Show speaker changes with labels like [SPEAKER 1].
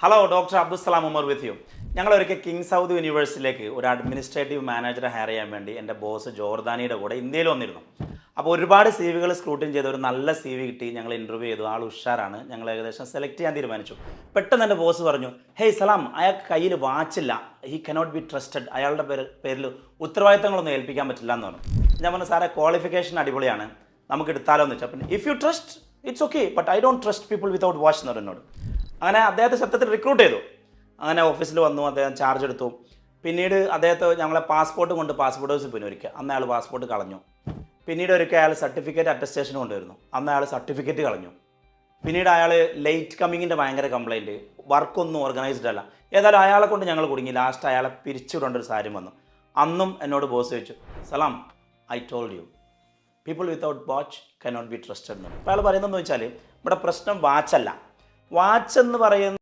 [SPEAKER 1] Hello doctor Abdussalam Umar with you ഞങ്ങൾ ഒരിക്കൽ king Saud യൂണിവേഴ്സിറ്റിയിലേക്ക് ഒരു അഡ്മിനിസ്ട്രേറ്റീവ് മാനേജറെ ഹയർ ചെയ്യാൻ വേണ്ടി എന്റെ ബോസ് ജോർദാനിയുടെ കൂടെ ഇന്ത്യയിൽ വന്നിരുന്നു. അപ്പോൾ ഒരുപാട് സി വികൾ സ്ക്രൂട്ടിൻ ചെയ്ത് ഒരു നല്ല സി വി കിട്ടി. ഞങ്ങൾ ഇന്റർവ്യൂ ചെയ്തു. ആൾ ഉഷാറാണ്. ഞങ്ങൾ ഏകദേശം സെലക്ട് ചെയ്യാൻ തീരുമാനിച്ചു. പെട്ടെന്ന് എന്റെ ബോസ് പറഞ്ഞു ഹേയ് സലാം അയാൾക്ക് കയ്യിൽ വാച്ചില്ല. ഹി കനോട്ട് ബി ട്രസ്റ്റഡ് അയാളുടെ പേര് പേരിൽ ഉത്തരവാദിത്തങ്ങളൊന്നും ഏൽപ്പിക്കാൻ പറ്റില്ല എന്ന് പറഞ്ഞു. ഞാൻ പറഞ്ഞു സാറേ ക്വാളിഫിക്കേഷൻ അടിപൊളിയാണ്. നമുക്ക് എടുത്താലോ എന്ന് വെച്ചാൽ if you trust it's okay but I don't trust people without watch എന്ന് പറഞ്ഞു എന്നോട്. അങ്ങനെ അദ്ദേഹത്തെ ശബ്ദത്തിൽ റിക്രൂട്ട് ചെയ്തു. അങ്ങനെ ഓഫീസിൽ വന്നു അദ്ദേഹം ചാർജ് എടുത്തു. പിന്നീട് അദ്ദേഹത്തെ ഞങ്ങളെ പാസ്പോർട്ട് കൊണ്ട് പാസ്പോർട്ട് ഹൗസിൽ പിന്നെ അന്ന് അയാൾ പാസ്പോർട്ട് കളഞ്ഞു. പിന്നീട് ഒരിക്കൽ അയാൾ സർട്ടിഫിക്കറ്റ് അറ്റസ്റ്റേഷൻ കൊണ്ടുവരുന്നു. അന്ന് അയാൾ സർട്ടിഫിക്കറ്റ് കളഞ്ഞു. പിന്നീട് അയാൾ ലേറ്റ് കമ്മിങ്ങിന്റെ ഭയങ്കര കംപ്ലൈന്റ് വർക്കൊന്നും ഓർഗനൈസ്ഡ് അല്ല. ഏതായാലും അയാളെ കൊണ്ട് ഞങ്ങൾ കുടുങ്ങി. ലാസ്റ്റ് അയാളെ പിരിച്ചുവിടേണ്ട ഒരു സാഹചര്യം വന്നു. അന്നും എന്നോട് ബോസ് ചോദിച്ചു Salam I told you people without watch cannot be trusted അയാൾ പറയുന്നതെന്ന് വെച്ചാൽ ഇവിടെ പ്രശ്നം വാച്ചല്ല വാച്ച് എന്ന് പറയുന്ന